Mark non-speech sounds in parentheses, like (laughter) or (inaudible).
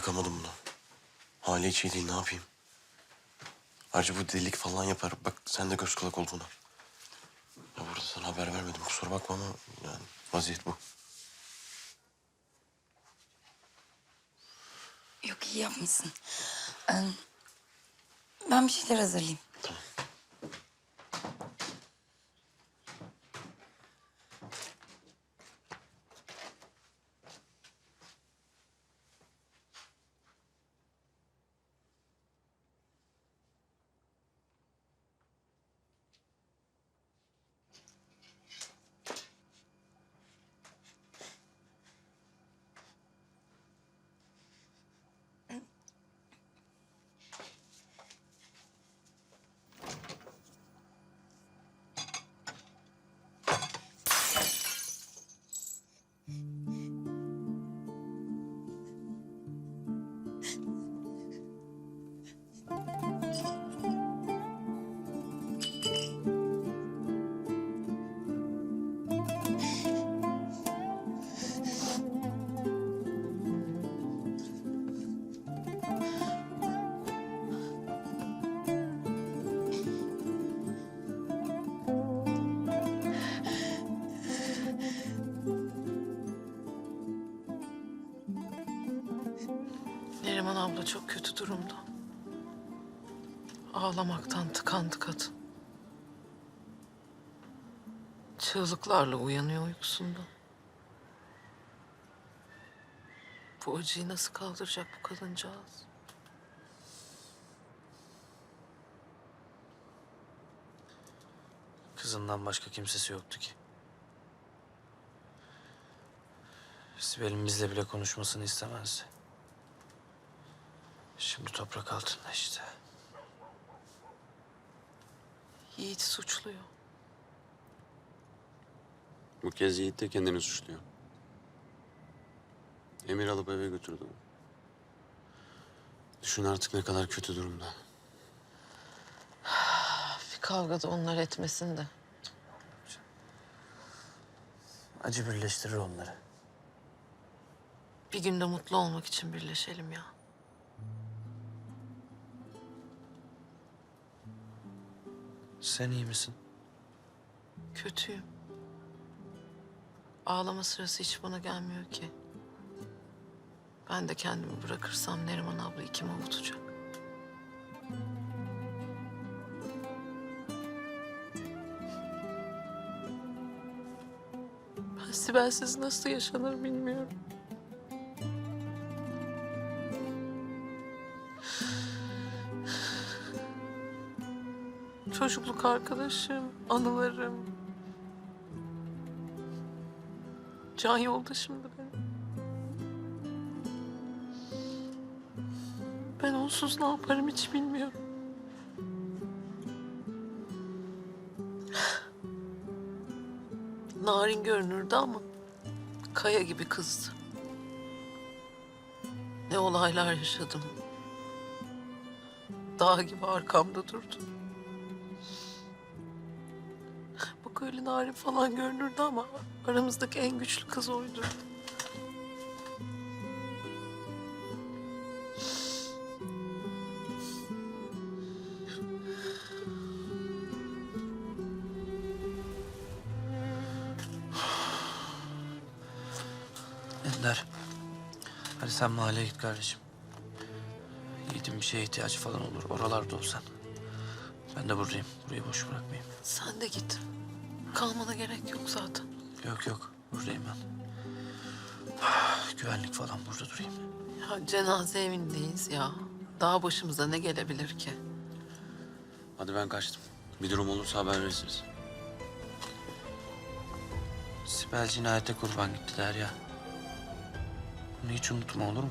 bırakamadım bunu. Hali hiç iyi değil ne yapayım? Ayrıca bu delilik falan yapar. Bak sen de göz kulak ol buna. Ya burada sana haber vermedim kusura bakma ama yani vaziyet bu. Yok iyi yapmışsın. Ee, ben bir şeyler hazırlayayım. Neriman abla çok kötü durumda. Ağlamaktan tıkandı kadın. Çığlıklarla uyanıyor uykusundan. Bu acıyı nasıl kaldıracak bu kadıncağız? Kızından başka kimsesi yoktu ki. Sibel'in bizle bile konuşmasını istemezdi. Şimdi toprak altında işte. Yiğit suçluyor. Bu kez Yiğit de kendini suçluyor. Emir alıp eve götürdü onu. Düşün artık ne kadar kötü durumda. Bir kavgada onlar etmesin de. Acı birleştirir onları. Bir günde mutlu olmak için birleşelim ya. Sen iyi misin? Kötüyüm. Ağlama sırası hiç bana gelmiyor ki. Ben de kendimi bırakırsam Neriman abla kim avutacak? Ben Sibel'siz nasıl yaşanır bilmiyorum. Çocukluk arkadaşım, anılarım. Can yoldaşımdı benim. Ben onsuz ne yaparım hiç bilmiyorum. Narin görünürdü ama kaya gibi kızdı. Ne olaylar yaşadım. Dağ gibi arkamda durdu. Bak öyle narin falan görünürdü ama aramızdaki en güçlü kız oydu. Ender. Hadi sen mahalleye git kardeşim. Yiğit'in bir şeye ihtiyacı falan olur. Oralarda olsan. Ben de buradayım. Burayı boş bırakmayayım. Sen de git. Kalmana gerek yok zaten. Yok yok. Buradayım ben. (sighs) Güvenlik falan burada durayım. Ya cenaze evindeyiz ya. Daha başımıza ne gelebilir ki? Hadi ben kaçtım. Bir durum olursa haber verirsiniz. Sibel cinayete kurban gitti Derya. Bunu hiç unutma olur mu?